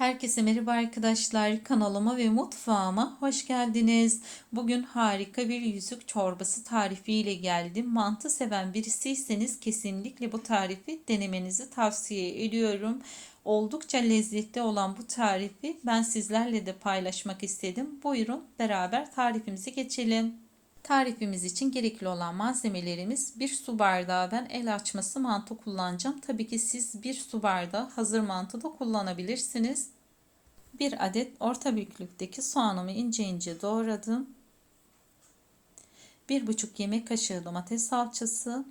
Herkese merhaba arkadaşlar. Kanalıma ve mutfağıma hoş geldiniz. Bugün harika bir yüzük çorbası tarifiyle geldim. Mantı seven birisiyseniz kesinlikle bu tarifi denemenizi tavsiye ediyorum. Oldukça lezzetli olan bu tarifi ben sizlerle de paylaşmak istedim. Buyurun beraber tarifimizi geçelim. Tarifimiz için gerekli olan malzemelerimiz bir su bardağı ben el açması mantı kullanacağım. Tabii ki siz bir su bardağı hazır mantı da kullanabilirsiniz. Bir adet orta büyüklükteki soğanımı ince ince doğradım. Bir buçuk yemek kaşığı domates salçası.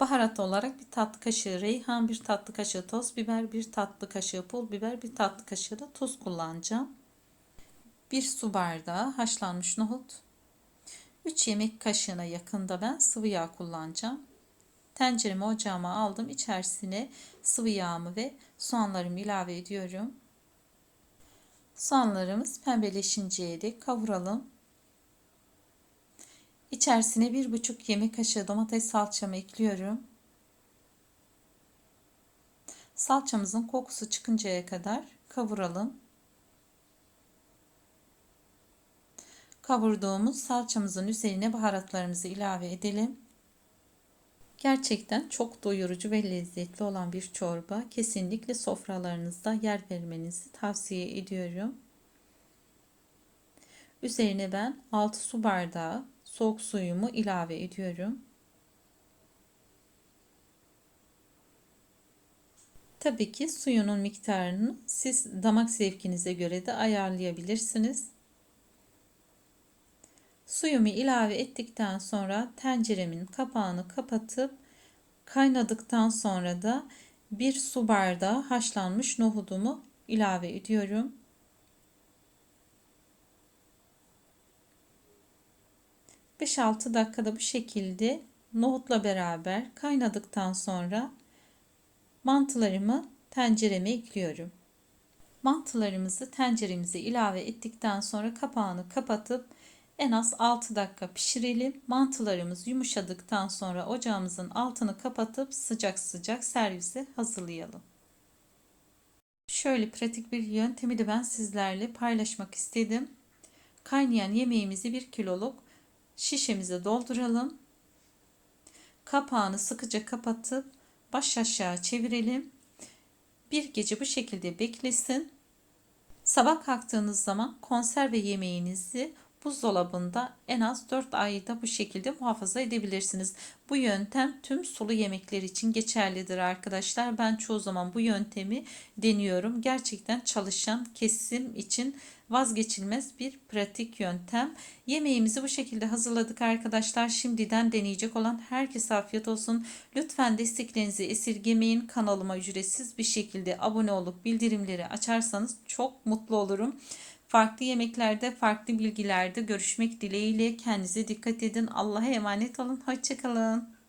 Baharat olarak bir tatlı kaşığı reyhan, bir tatlı kaşığı toz biber, bir tatlı kaşığı pul biber, bir tatlı kaşığı da tuz kullanacağım. Bir su bardağı haşlanmış nohut, 3 yemek kaşığına yakında ben sıvı yağ kullanacağım. Tenceremi ocağıma aldım. İçerisine sıvı yağımı ve soğanlarımı ilave ediyorum. Soğanlarımız pembeleşinceye dek kavuralım. İçerisine 1,5 yemek kaşığı domates salçamı ekliyorum. Salçamızın kokusu çıkıncaya kadar kavuralım. Kavurduğumuz salçamızın üzerine baharatlarımızı ilave edelim. Gerçekten çok doyurucu ve lezzetli olan bir çorba. Kesinlikle sofralarınızda yer vermenizi tavsiye ediyorum. Üzerine ben 6 su bardağı soğuk suyumu ilave ediyorum. Tabii ki suyunun miktarını siz damak zevkinize göre de ayarlayabilirsiniz. Suyumu ilave ettikten sonra tenceremin kapağını kapatıp kaynadıktan sonra da bir su bardağı haşlanmış nohudumu ilave ediyorum. Beş altı dakikada bu şekilde nohutla beraber kaynadıktan sonra mantılarımı tencereme ekliyorum. Mantılarımızı tenceremize ilave ettikten sonra kapağını kapatıp en az 6 dakika pişirelim. Mantılarımız yumuşadıktan sonra ocağımızın altını kapatıp sıcak sıcak servise hazırlayalım. Şöyle pratik bir yöntemi de ben sizlerle paylaşmak istedim. Kaynayan yemeğimizi 1 kiloluk şişemize dolduralım. Kapağını sıkıca kapatıp baş aşağı çevirelim. Bir gece bu şekilde beklesin. Sabah kalktığınız zaman konserve yemeğinizi buzdolabında en az 4 ayda bu şekilde muhafaza edebilirsiniz. Bu yöntem tüm sulu yemekler için geçerlidir arkadaşlar. Ben çoğu zaman bu yöntemi deniyorum. Gerçekten çalışan kesim için vazgeçilmez bir pratik yöntem. Yemeğimizi bu şekilde hazırladık arkadaşlar. Şimdiden deneyecek olan herkese afiyet olsun. Lütfen desteklerinizi esirgemeyin. Kanalıma ücretsiz bir şekilde abone olup bildirimleri açarsanız çok mutlu olurum. Farklı yemeklerde, farklı bilgilerde görüşmek dileğiyle kendinize dikkat edin. Allah'a emanet olun. Hoşçakalın.